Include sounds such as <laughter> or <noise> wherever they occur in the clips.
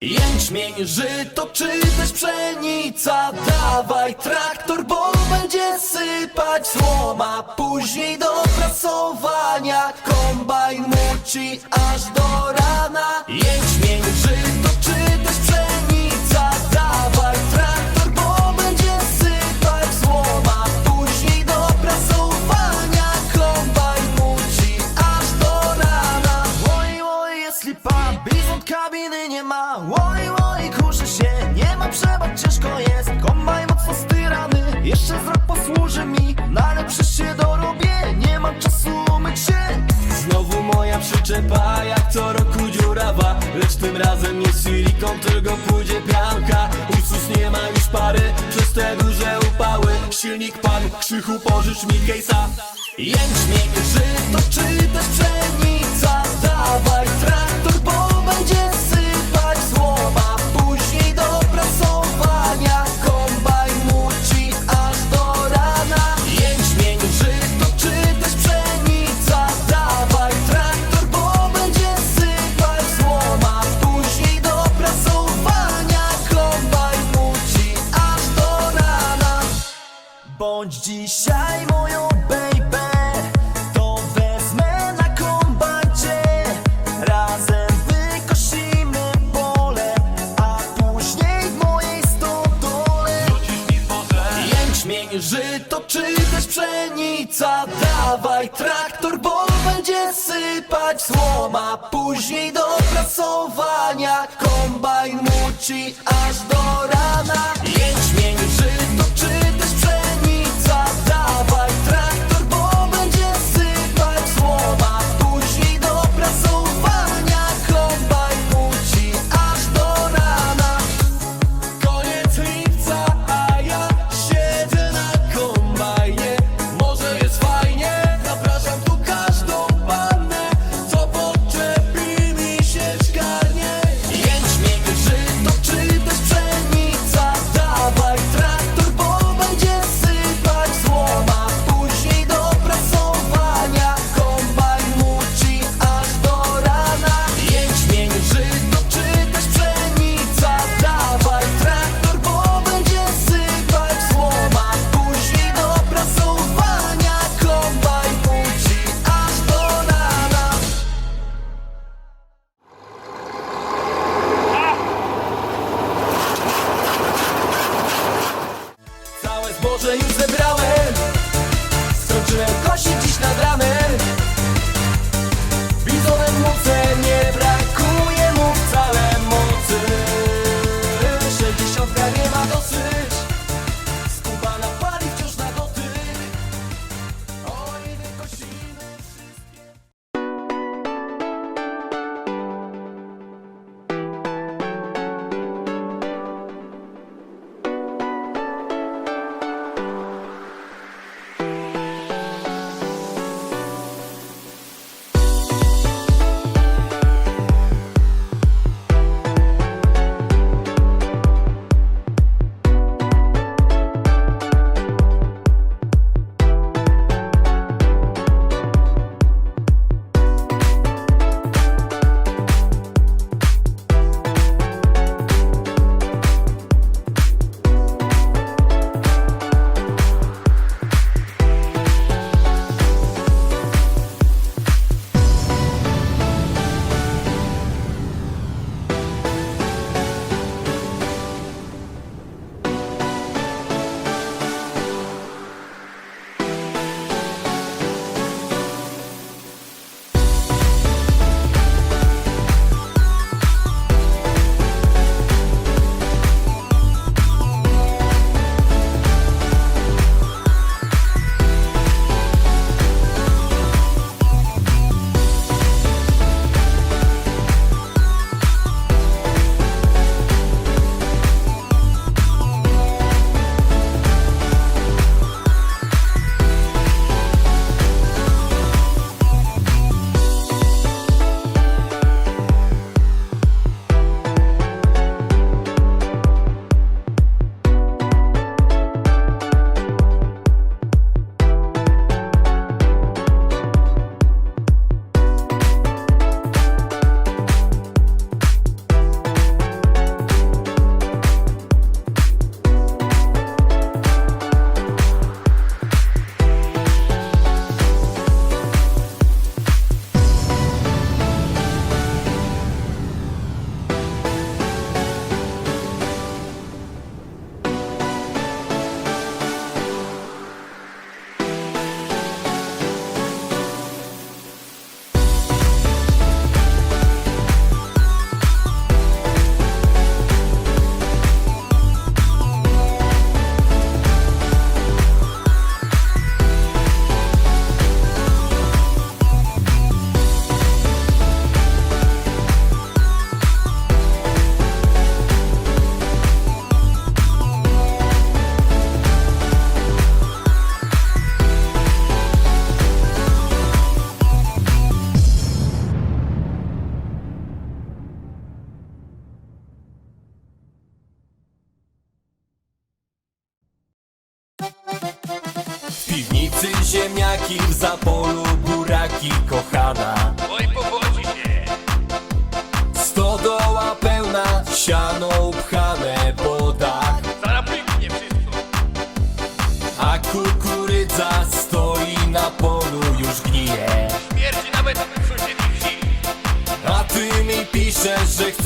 Jęczmień, żyto czy też pszenica? Dawaj traktor, bo będzie sypać słoma. Później do prasowania Kombajn muci aż do rana. Jęczmień, żyto kabiny nie ma. Oj, oj, kurzy się, nie ma przebacz, ciężko jest. Kombaj mocno styrany, jeszcze z rok posłuży mi. No ale przecież się dorobię, nie mam czasu umyć się. Znowu moja przyczepa, jak co roku dziurawa. Lecz tym razem nie silikon, tylko pójdzie pianka. Ursus nie ma już pary, przez te duże upały. Silnik padł, krzychu pożycz mi case'a Jęczmień, żyto czy też pszenica? Dawaj żyto czy też pszenica? Dawaj traktor, bo będzie sypać słoma Później do prasowania Kombajn muci aż do rana. Jęczmień,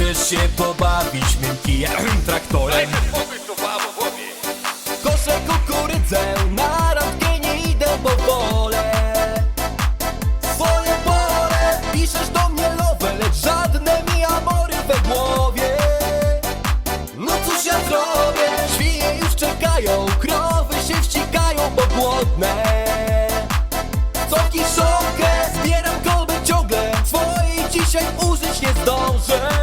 chcesz się pobawić Daj <clears throat> traktorem. Koszę kukurydzę, na randkę nie idę, bo wolę. Swoje pole, piszesz do mnie love, lecz żadne mi amory we głowie. No cóż ja zrobię, świnie już czekają, krowy się wścikają, bo głodne. Co kiszonkę, zbieram kolbę ciągle, swojej dzisiaj użyć nie zdążę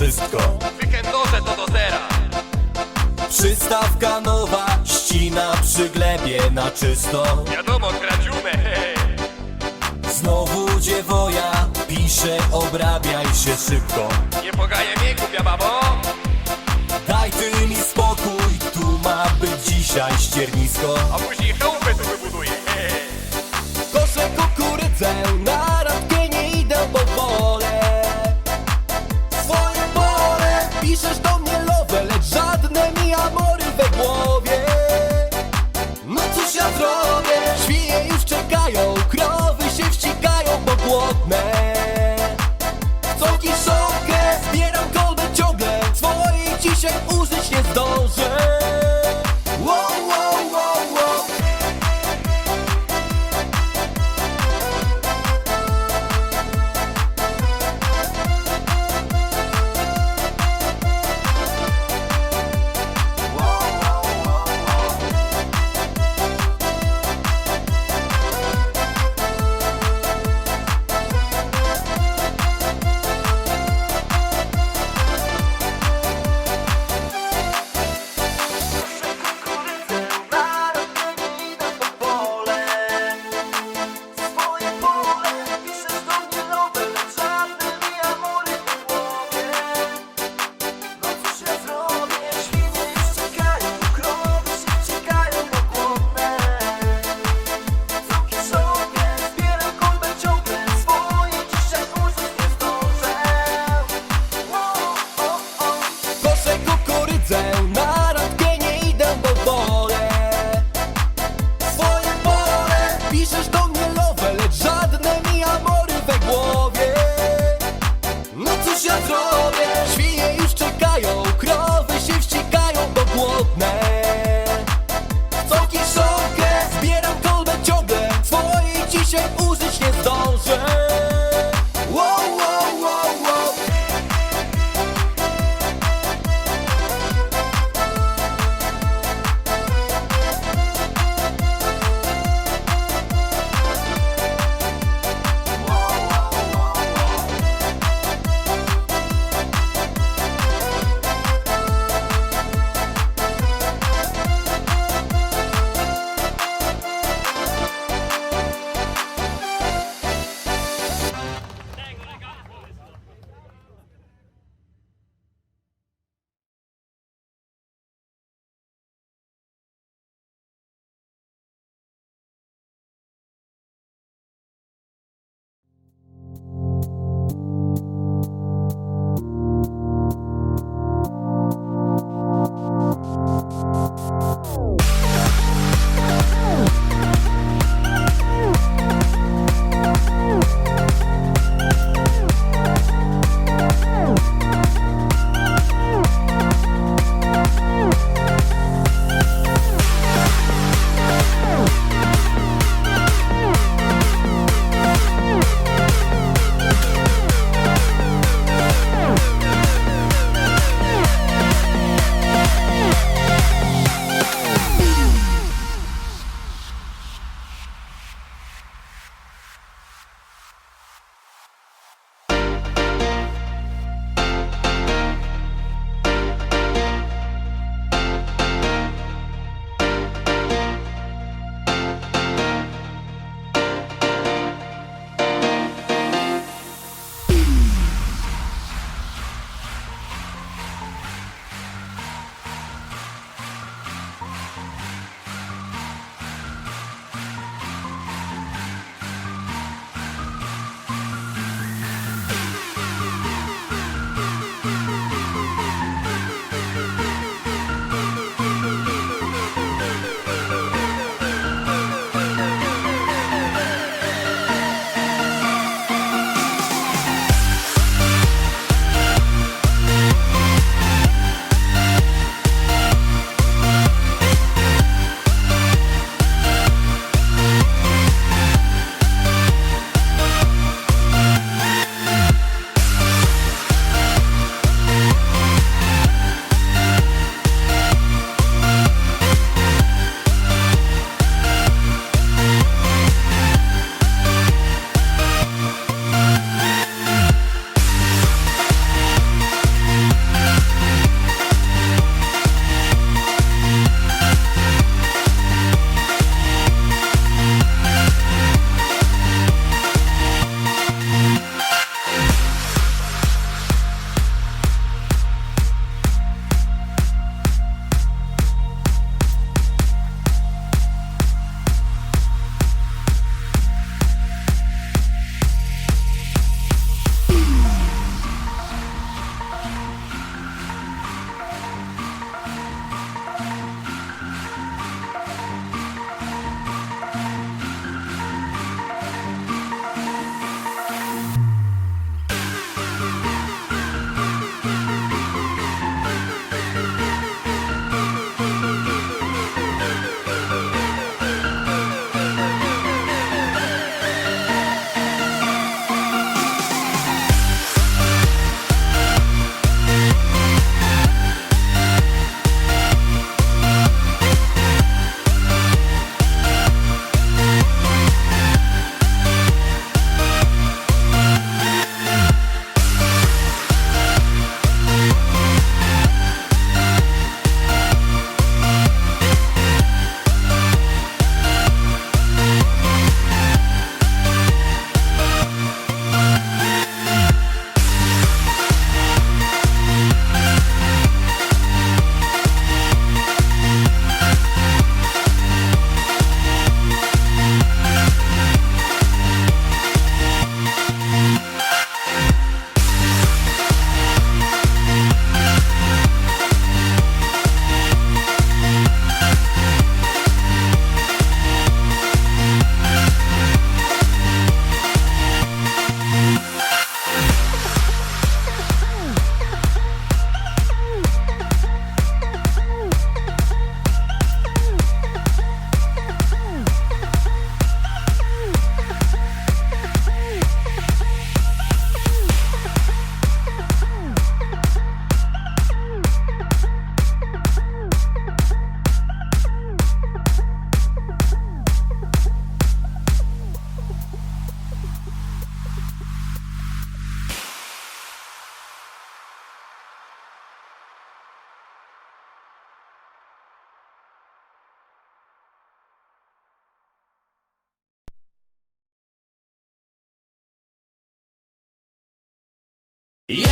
wszystko Weekendowe to do zera. Przystawka nowa ścina przy glebie na czysto Wiadomo, kradziune. he, he. Znowu dziewoja pisze obrabiaj się szybko Nie pogaję mnie, głupia babo. Daj ty mi spokój, tu ma być dzisiaj ściernisko A później pieces.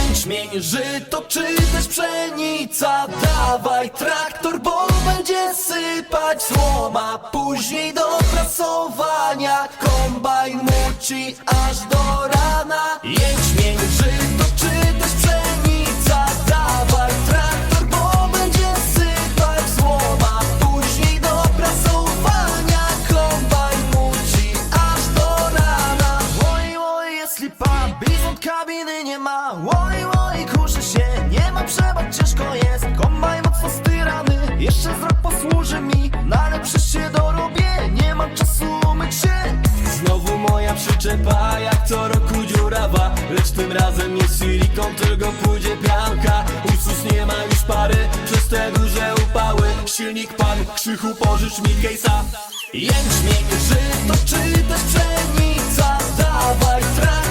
Jęczmień, żyto czy też pszenica. Dawaj traktor, bo będzie sypać słoma Później do prasowania Kombajn muci aż do rana. Jęczmień, bizont kabiny nie ma. Oj, oj, kurzy się, nie ma przebacz, ciężko jest. Kombaj mocno styrany, jeszcze z rok posłuży mi. Przecież się dorobię, nie mam czasu umyć się. Znowu moja przyczepa, jak co roku dziurawa. Lecz tym razem nie silikon, tylko pójdzie pianka. Ursus nie ma już pary, przez te duże upały. Silnik pan, krzychu pożycz mi case'a Jęczmień, żyto czy też pszenica. Dawaj traktor,